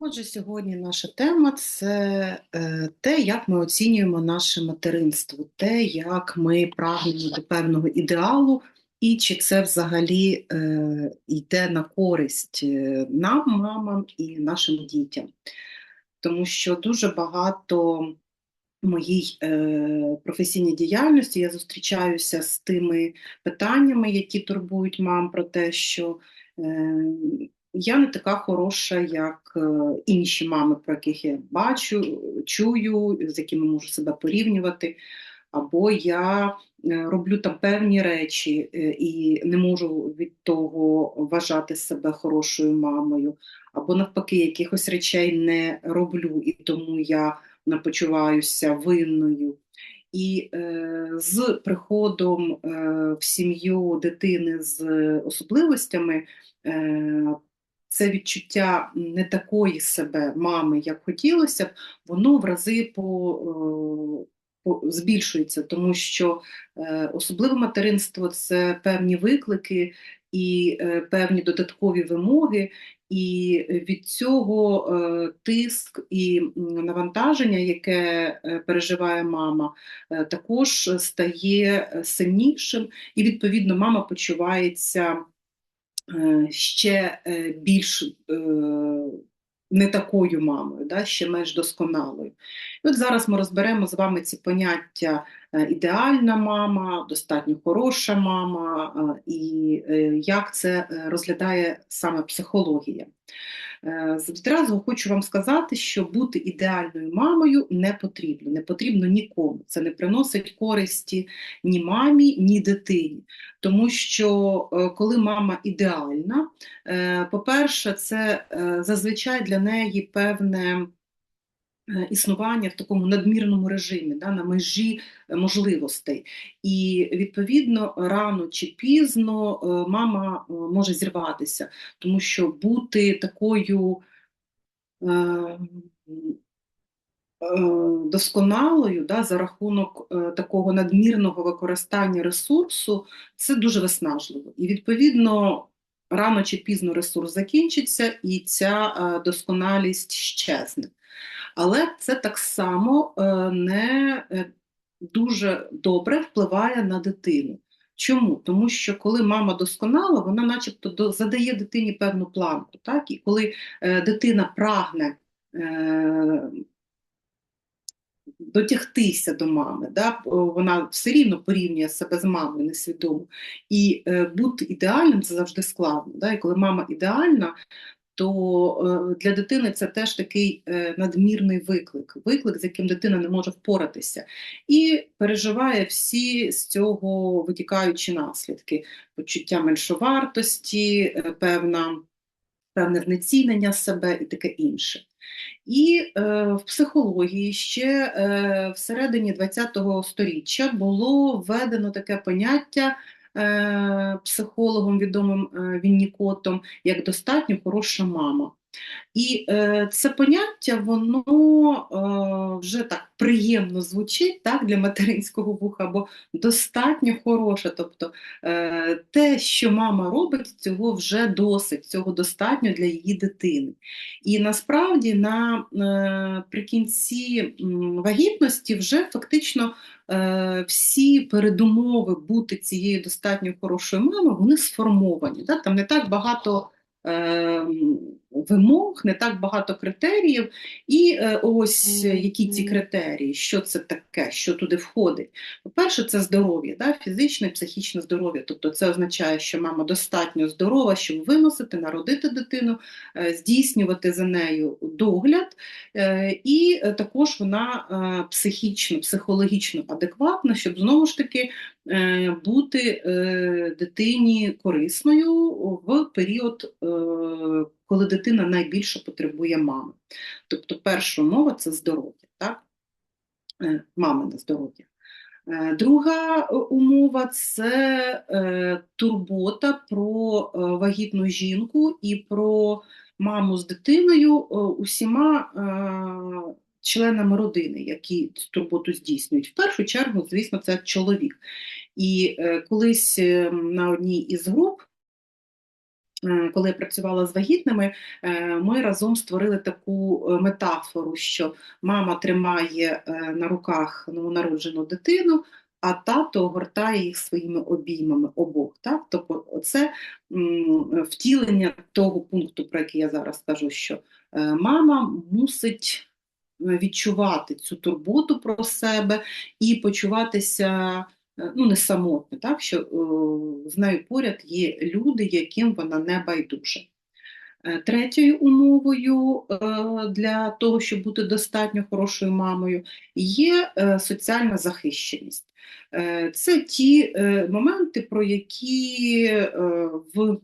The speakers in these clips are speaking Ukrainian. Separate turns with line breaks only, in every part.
Отже, сьогодні наша тема це е, те, як ми оцінюємо наше материнство, те, як ми прагнемо до певного ідеалу, і чи це взагалі е, йде на користь е, нам, мамам і нашим дітям. Тому що дуже багато в моїй професійній діяльності я зустрічаюся з тими питаннями, які турбують мам про те, що я не така хороша, як е, інші мами, про яких я бачу, чую, з якими можу себе порівнювати. Або я е, роблю там певні речі е, і не можу від того вважати себе хорошою мамою, або навпаки, якихось речей не роблю, і тому я почуваюся винною. І е, з приходом е, в сім'ю дитини з особливостями е, це відчуття не такої себе мами, як хотілося б, воно в рази по, е, по збільшується, тому що е, особливе материнство це певні виклики і е, певні додаткові вимоги, і від цього тиск і навантаження, яке переживає мама, також стає сильнішим, і відповідно мама почувається. Е, ще е, більш е, не такою мамою, да, ще менш досконалою. І от зараз ми розберемо з вами ці поняття ідеальна мама, достатньо хороша мама, і як це розглядає саме психологія. Е, відразу хочу вам сказати, що бути ідеальною мамою не потрібно, не потрібно нікому. Це не приносить користі ні мамі, ні дитині. Тому що е, коли мама ідеальна, е, по-перше, це зазвичай для неї певне. Е, існування в такому надмірному режимі, да, на межі е, можливостей. І відповідно рано чи пізно е, мама може зірватися, тому що бути такою досконалою да, за рахунок такого надмірного використання ресурсу, це дуже виснажливо. І відповідно. Рано чи пізно ресурс закінчиться, і ця досконалість щезне. Але це так само е, не е, дуже добре впливає на дитину. Чому? Тому що коли мама досконала, вона начебто задає дитині певну планку. Так? І коли е, дитина прагне дотягтися до мами, да? вона все рівно порівнює себе з мамою несвідомо. І бути ідеальним це завжди складно. Да? І коли мама ідеальна, то е, для дитини це теж такий е, надмірний виклик, виклик, з яким дитина не може впоратися, і переживає всі з цього витікаючі наслідки: почуття меншовартості, е, певна, певне знецінення себе і таке інше. І е, в психології ще е, всередині ХХ століття було введено таке поняття психологом відомим е, Віннікотом, як достатньо хороша мама. І е, це поняття, воно е, вже так приємно звучить так, для материнського вуха, бо достатньо хороше. Тобто е, те, що мама робить, цього вже досить, цього достатньо для її дитини. І насправді наприкінці е, вагітності вже фактично е, всі передумови бути цією достатньо хорошою мамою, вони сформовані. Так? Там не так багато. Ем, вимог, не так багато критеріїв. І е, ось які ці критерії, що це таке, що туди входить. По-перше, це здоров'я, да? фізичне і психічне здоров'я. Тобто це означає, що мама достатньо здорова, щоб виносити, народити дитину, е, здійснювати за нею догляд, е, і також вона психічно, психологічно адекватна, щоб знову ж таки бути дитині корисною в період коли дитина найбільше потребує мами. Тобто, перша умова це здоров'я, так? Е, мамине здоров'я. Е, друга умова це е, турбота про вагітну жінку і про маму з дитиною усіма членами родини, які цю турботу здійснюють. В першу чергу, звісно, це чоловік. І колись на одній із груп е, коли я працювала з вагітними, е, ми разом створили таку е, метафору, що мама тримає е, на руках новонароджену дитину, а тато огортає їх своїми обіймами обох. Так? Тобто, це втілення того пункту, про який я зараз кажу, що е, мама мусить е, відчувати цю турботу про себе і почуватися е, ну, не самотне, так? що е, з нею поряд є люди, яким вона не байдужа. Е, Третьою умовою е, для того, щоб бути достатньо хорошою мамою, є е, соціальна захищеність. Е, Це ті е, моменти, про які е, в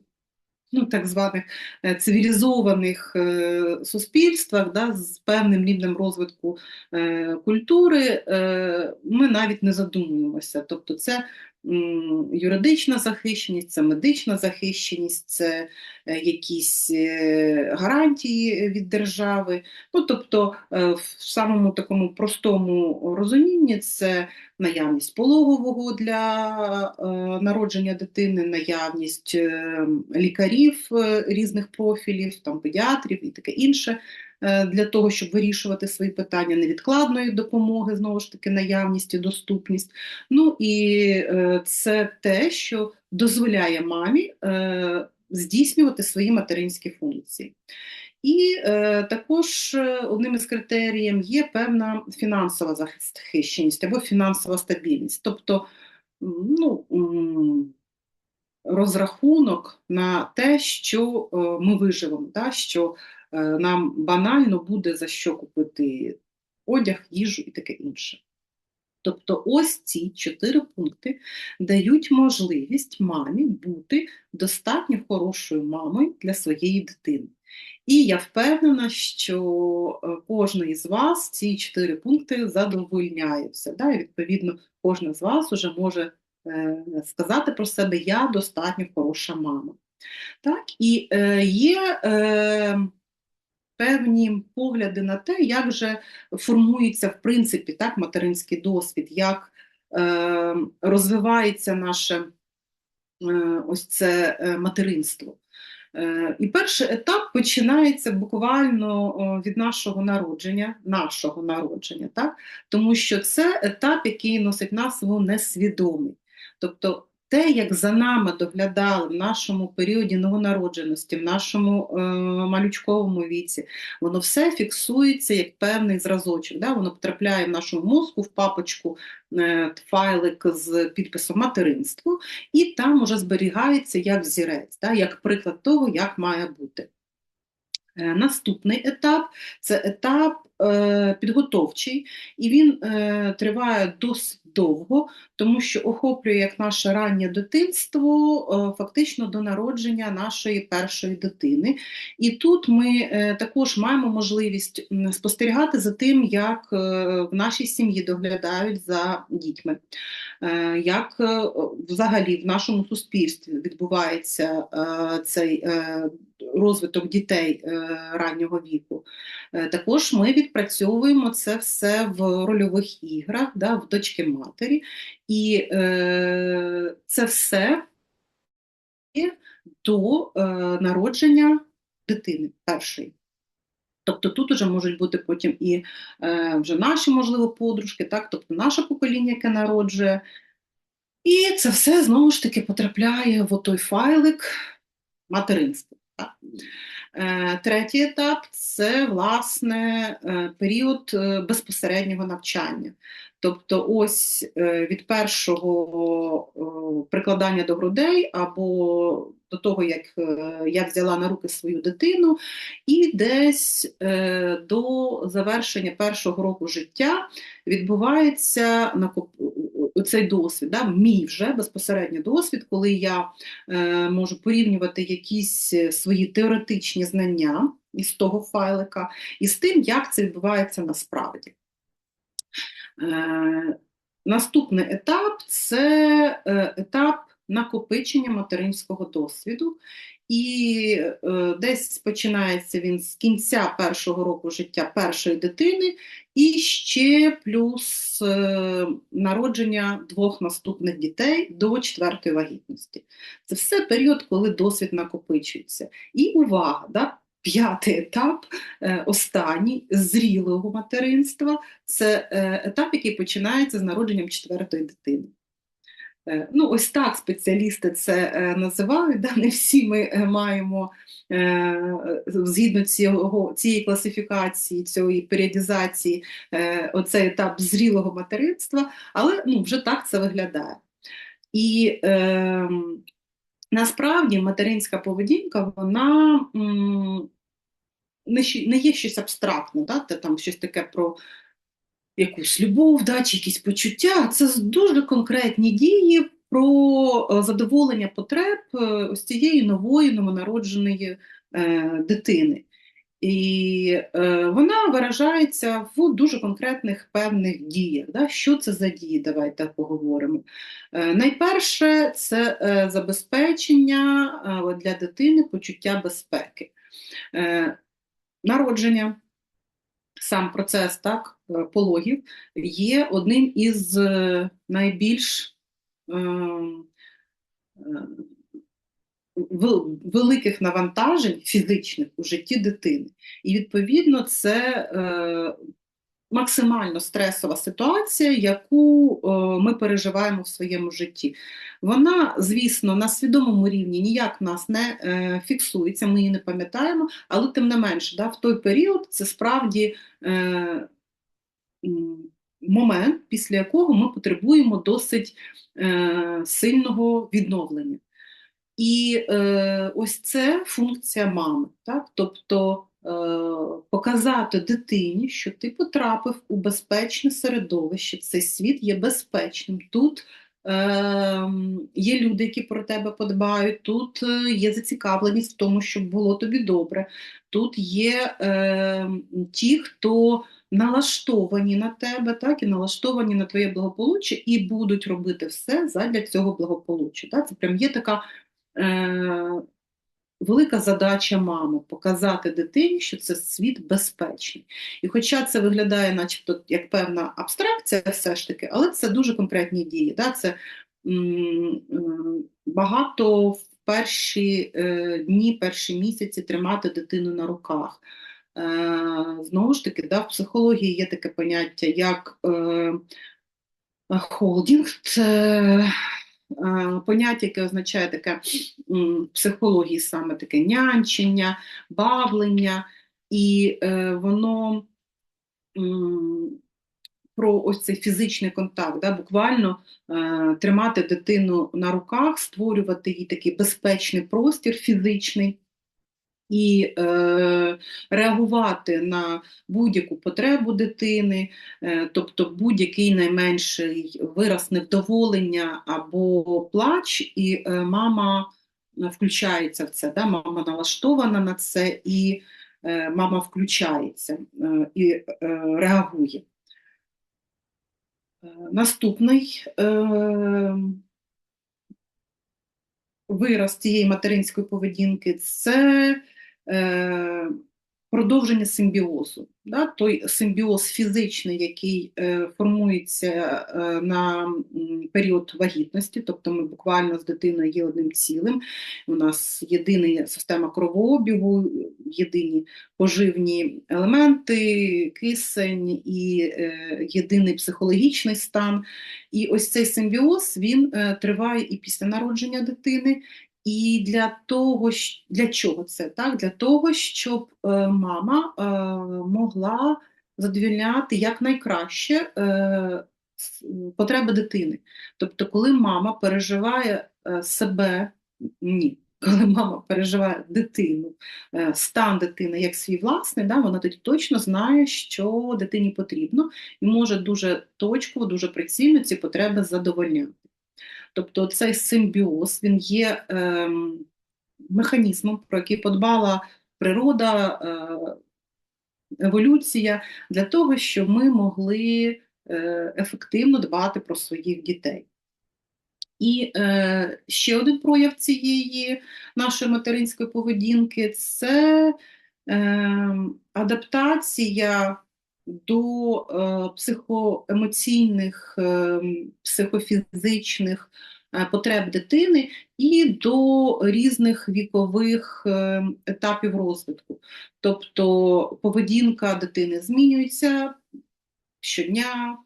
ну, так званих е, цивілізованих е, суспільствах да, з певним рівнем розвитку е, культури ми навіть не задумуємося. Тобто це юридична захищеність, це медична захищеність, це е, якісь е, гарантії від держави. Ну, тобто, е, в самому такому простому розумінні це наявність пологового для е, народження дитини, наявність е, лікарів е, різних профілів, там педіатрів і таке інше, е, для того, щоб вирішувати свої питання невідкладної допомоги, знову ж таки, наявність і доступність. Ну і е, це те, що дозволяє мамі е, здійснювати свої материнські функції. І е, також е, одним із критеріїв є певна фінансова захищеність або фінансова стабільність, тобто ну, розрахунок на те, що е, ми виживемо, да, що е, нам банально буде за що купити одяг, їжу і таке інше. Тобто ось ці чотири пункти дають можливість мамі бути достатньо хорошою мамою для своєї дитини. І я впевнена, що е, кожен із вас ці чотири пункти задовольняє все. Да? І відповідно, кожен з вас вже може е, сказати про себе Я достатньо хороша мама. Так? І е, є е, певні погляди на те, як же формується в принципі так, материнський досвід, як е, розвивається наше е, ось це е, материнство. Е, І перший етап починається буквально від нашого народження, нашого народження, так? тому що це етап, який носить назву несвідомий. Тобто те, як за нами доглядали в нашому періоді новонародженості, в нашому е, малючковому віці, воно все фіксується як певний зразочок. Да? Воно потрапляє в нашому мозку в папочку е, файлик з підписом материнство, і там уже зберігається як взірець, да? як приклад того, як має бути. Е, Наступний етап це етап е, підготовчий, і він е, триває досить довго, тому що охоплює як наше раннє дитинство, е, фактично до народження нашої першої дитини. І тут ми також маємо можливість спостерігати за тим, як в нашій сім'ї доглядають за дітьми, як взагалі в нашому суспільстві відбувається цей розвиток дітей е, раннього віку. Е, Також ми відпрацьовуємо це все в рольових іграх, да, в дочки матері, і е, це все до народження дитини першої. Тобто тут вже можуть бути потім і е, вже наші, можливо, подружки, так? тобто наше покоління, яке народжує. І це все знову ж таки потрапляє в той файлик материнства. Е, Третій етап це власне е, період е, безпосереднього навчання. Тобто, ось від першого прикладання до грудей або до того, як я взяла на руки свою дитину, і десь до завершення першого року життя відбувається. Цей досвід, да, мій вже безпосередньо досвід, коли я е, можу порівнювати якісь е, свої теоретичні знання із того файлика, і з тим, як це відбувається насправді. Е, Наступний етап це е, етап накопичення материнського досвіду, і е, десь починається він з кінця першого року життя першої дитини, і ще плюс е, народження двох наступних дітей до четвертої вагітності. Це все період, коли досвід накопичується. І увага, да, п'ятий етап, е, останній зрілого материнства це е, етап, який починається з народженням четвертої дитини. Е, ну, ось так спеціалісти це е, називають. Да? Не всі ми е, маємо згідно цього, цієї класифікації, цієї періодізації, оцей етап зрілого материнства, але ну, вже так це виглядає. І е, насправді материнська поведінка, вона не, є щось абстрактне, да? це там щось таке про якусь любов, да, чи якісь почуття. Це дуже конкретні дії про е, задоволення потреб е, ось цієї нової новонародженої е, дитини. І вона виражається в дуже конкретних певних діях. Да? Що це за дії? Давайте поговоримо. Найперше, це забезпечення для дитини почуття безпеки. Народження сам процес так, е, пологів є одним із е, найбільш е, великих навантажень фізичних у житті дитини. І, відповідно, це максимально стресова ситуація, яку ми переживаємо в своєму житті. Вона, звісно, на свідомому рівні ніяк нас не е, фіксується, ми її не пам'ятаємо, але тим не менше, да, в той період це справді е, момент, після якого ми потребуємо досить е, сильного відновлення. І е, ось це функція мами. Так? Тобто е, показати дитині, що ти потрапив у безпечне середовище, цей світ є безпечним. Тут Ем, є люди, які про тебе подбають, тут е, є зацікавленість в тому, щоб було тобі добре. Тут є е, ті, хто налаштовані на тебе, так, і налаштовані на твоє благополуччя, і будуть робити все задля цього благополуччя. Так? Це прям є така е, велика задача мами показати дитині, що це світ безпечний. І хоча це виглядає, начебто, як певна абстракція, все ж таки, але це дуже конкретні дії. Да? Це м багато в перші е, дні, перші місяці тримати дитину на руках. Е, Знову ж таки, да, в психології є таке поняття, як е, холдінг. це поняття, яке означає таке в психології саме таке нянчення, бавлення, і е, воно про ось цей фізичний контакт, да, буквально е, тримати дитину на руках, створювати їй такий безпечний простір фізичний і е, реагувати на будь-яку потребу дитини, е, тобто будь-який найменший вираз невдоволення або плач, і е, мама включається в це. Да? Мама налаштована на це, і е, мама включається е, і е, реагує. Е, наступний е, вираз цієї материнської поведінки це е, продовження симбіозу. Да? Той симбіоз фізичний, який е, формується е, на період вагітності, тобто ми буквально з дитиною є одним цілим. У нас єдина система кровообігу, єдині поживні елементи, кисень і єдиний психологічний стан. І ось цей симбіоз він триває і після народження дитини. І для того, для чого це? Так? Для того, щоб е, мама е, могла задовільняти якнайкраще е, потреби дитини. Тобто, коли мама переживає себе, ні, коли мама переживає дитину, стан дитини як свій власний, да, вона тоді точно знає, що дитині потрібно, і може дуже точково, дуже прицільно ці потреби задовольняти. Тобто цей симбіоз він є е, механізмом, про який подбала природа, е, еволюція, для того, щоб ми могли е, ефективно дбати про своїх дітей. І е, ще один прояв цієї нашої материнської поведінки це е, адаптація до е, психоемоційних, е, психофізичних е, потреб дитини і до різних вікових етапів розвитку. Тобто поведінка дитини змінюється щодня,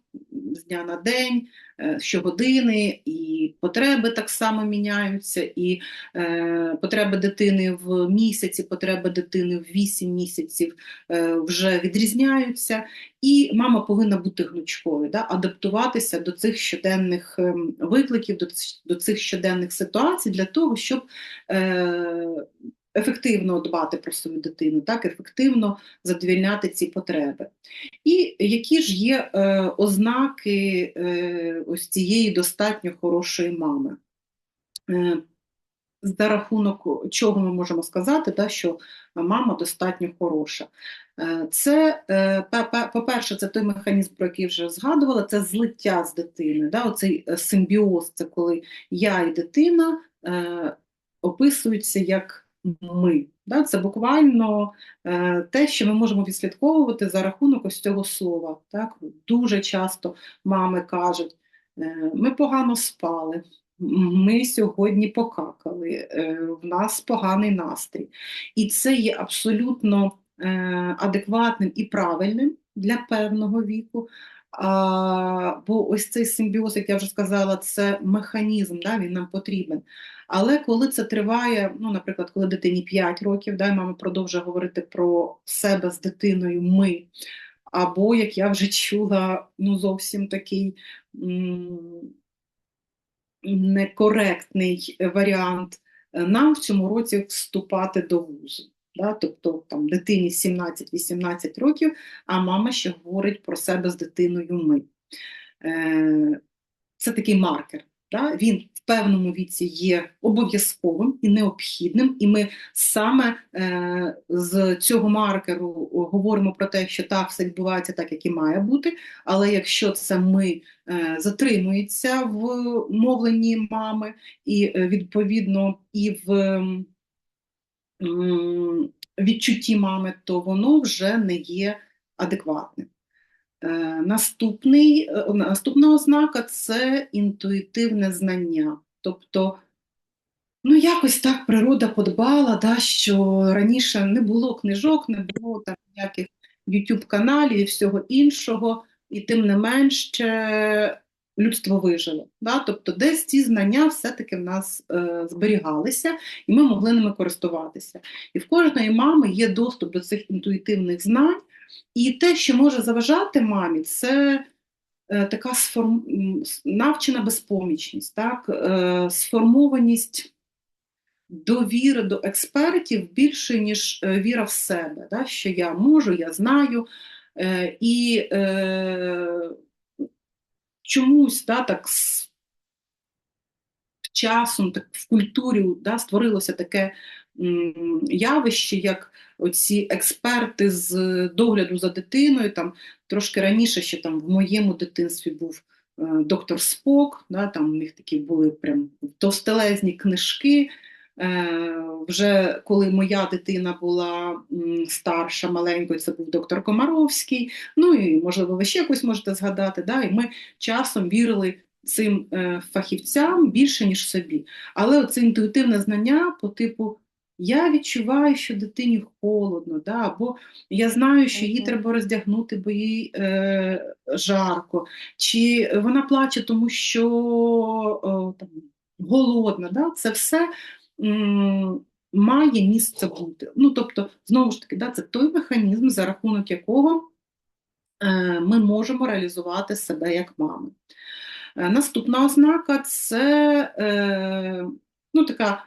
з дня на день, е, щогодини, і потреби так само міняються, і е, потреби дитини в місяці, потреби дитини в 8 місяців е, вже відрізняються, і мама повинна бути гнучкою, да, адаптуватися до цих щоденних викликів, до, цих щоденних ситуацій для того, щоб ефективно дбати про свою дитину, так, ефективно задовільняти ці потреби. І які ж є е, ознаки е, ось цієї достатньо хорошої мами? Е, за рахунок чого ми можемо сказати, да, що мама достатньо хороша. Е, це, е, по-перше, це той механізм, про який вже згадувала, це злиття з дитини. Да, Оцей е, симбіоз, це коли я і дитина описуються як ми. Да? Це буквально е, те, що ми можемо відслідковувати за рахунок ось цього слова. Так? Дуже часто мами кажуть, е, ми погано спали, ми сьогодні покакали, е, в нас поганий настрій. І це є абсолютно адекватним і правильним для певного віку. А, Бо ось цей симбіоз, як я вже сказала, це механізм, да, він нам потрібен. Але коли це триває, ну, наприклад, коли дитині 5 років, да, і мама продовжує говорити про себе з дитиною ми, або, як я вже чула, ну, зовсім такий м некоректний варіант, нам в цьому році вступати до вузу. Да? Тобто там дитині 17-18 років, а мама ще говорить про себе з дитиною ми. Е, Це такий маркер. Да? Він в певному віці є обов'язковим і необхідним, і ми саме е, з цього маркеру говоримо про те, що так все відбувається так, як і має бути. Але якщо це ми е, затримується в мовленні мами, і е, відповідно і в відчутті мами, то воно вже не є адекватним. Е, наступний, е, Наступна ознака це інтуїтивне знання. Тобто, ну, якось так природа подбала, да, що раніше не було книжок, не було там ніяких YouTube каналів і всього іншого, і тим не менше людство вижило. Да? Тобто, десь ці знання все-таки в нас е, зберігалися, і ми могли ними користуватися. І в кожної мами є доступ до цих інтуїтивних знань, і те, що може заважати мамі, це е, така сформ... навчена безпомічність, так? е, сформованість. Довіри до експертів більше, ніж е, віра в себе, да? що я можу, я знаю, е, і е, чомусь да, так з часом, так в культурі да, створилося таке м, явище, як оці експерти з догляду за дитиною. Там Трошки раніше ще там в моєму дитинстві був е, доктор Спок, да, там у них такі були прям товстелезні книжки. Е, вже коли моя дитина була старша, маленькою, це був доктор Комаровський. Ну і можливо, ви ще якось можете згадати. Да? І ми часом вірили цим е, фахівцям більше, ніж собі. Але це інтуїтивне знання по типу. Я відчуваю, що дитині холодно, да, або я знаю, що її треба роздягнути, бо їй е, жарко, чи вона плаче, тому що о, там, голодна. Да? Це все має місце бути. Ну, тобто, знову ж таки, да, це той механізм, за рахунок якого е, ми можемо реалізувати себе як мами. Е, наступна ознака це е, ну, така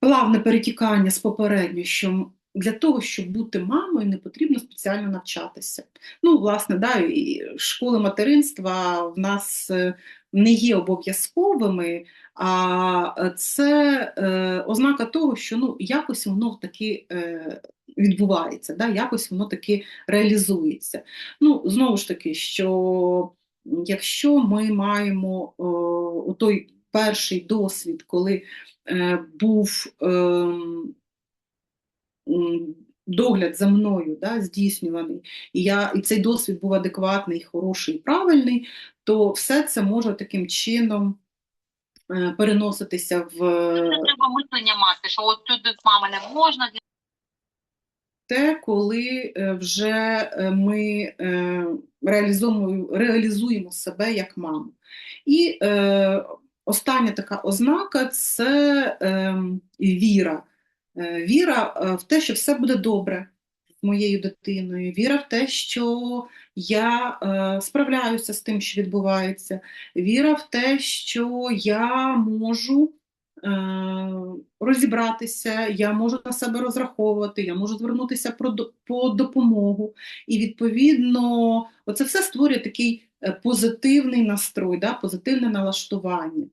плавне перетікання з попередньо, що для того, щоб бути мамою, не потрібно спеціально навчатися. Ну, власне, да, і школи материнства в нас не є обов'язковими, а це е, ознака того, що ну, якось воно таки е, відбувається, да, якось воно таки реалізується. Ну, Знову ж таки, що якщо ми маємо той перший досвід, коли е, був м, догляд за мною да, здійснюваний, і, я, і цей досвід був адекватний, хороший і правильний, то все це може таким чином е, переноситися в
Це треба мислення мати, що от тут з мами не можна,
те, коли е, вже е, ми реалізуємо, реалізуємо себе як маму. І е, остання така ознака це е, віра. Е, Віра е, в те, що все буде добре з моєю дитиною, віра в те, що я е, справляюся з тим, що відбувається, віра в те, що я можу розібратися, я можу на себе розраховувати, я можу звернутися по допомогу. І відповідно, оце все створює такий позитивний настрой, да, позитивне налаштування.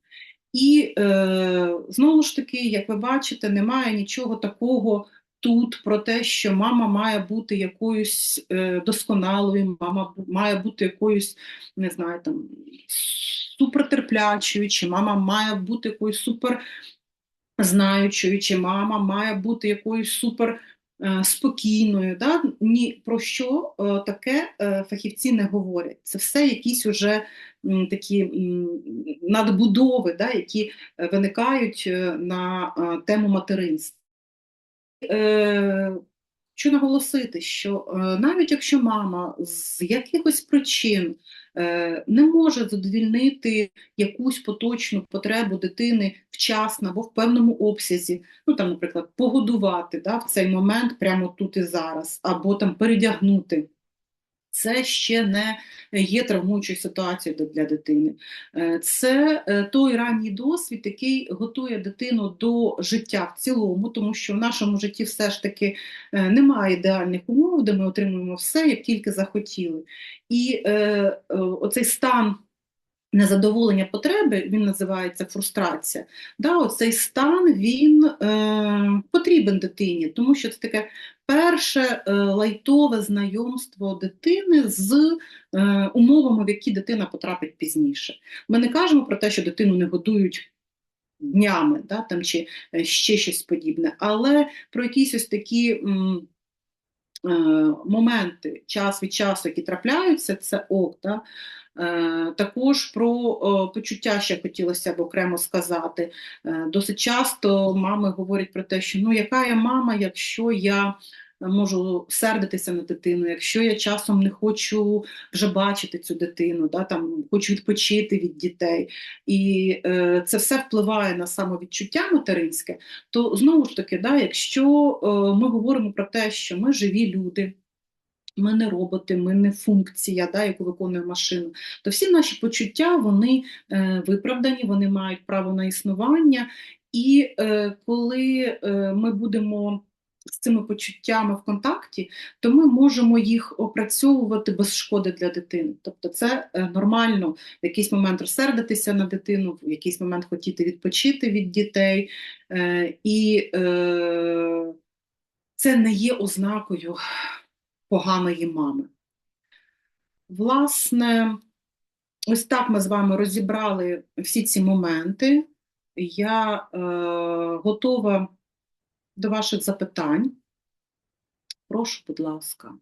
І е, знову ж таки, як ви бачите, немає нічого такого тут про те, що мама має бути якоюсь е, досконалою, мама має бути якоюсь, не знаю, там супертерплячою, чи мама має бути якоюсь супер знаючою, чи мама має бути якоюсь супер спокійною. Да? Ні про що е, таке е, фахівці не говорять. Це все якісь уже такі надбудови, да, які е, виникають е, на е, тему материнства. Е, Хочу наголосити, що е, навіть якщо мама з якихось причин е, не може задовільнити якусь поточну потребу дитини вчасно або в певному обсязі, ну там, наприклад, погодувати да, в цей момент прямо тут і зараз, або там передягнути. Це ще не є травмуючою ситуацією для- дитини. Е, Це е, той ранній досвід, який готує дитину до життя в цілому, тому що в нашому житті все ж таки е, немає ідеальних умов, де ми отримуємо все, як тільки захотіли. І е, оцей стан незадоволення потреби, він називається фрустрація. Да, оцей стан він е, потрібен дитині, тому що це таке перше е, лайтове знайомство дитини з е, умовами, в які дитина потрапить пізніше. Ми не кажемо про те, що дитину не годують. Днями, да, там, чи е, ще щось подібне, але про якісь ось такі м, е, моменти час від часу, які трапляються, це ок. Да? Е, Також про почуття ще хотілося б окремо сказати. Е, Досить часто мами говорять про те, що ну яка я мама, якщо я можу сердитися на дитину, якщо я часом не хочу вже бачити цю дитину, да, там, хочу відпочити від дітей. І е, це все впливає на самовідчуття материнське, то знову ж таки, да, якщо е, ми говоримо про те, що ми живі люди, ми не роботи, ми не функція, да, яку виконує машина, то всі наші почуття вони е, виправдані, вони мають право на існування. І е, коли е, ми будемо з цими почуттями в контакті, то ми можемо їх опрацьовувати без шкоди для дитини. Тобто це е, нормально в якийсь момент розсердитися на дитину, в якийсь момент хотіти відпочити від дітей. Е, і е, це не є ознакою поганої мами. Власне, ось так ми з вами розібрали всі ці моменти. Я е, готова до ваших запитань. Прошу, будь ласка.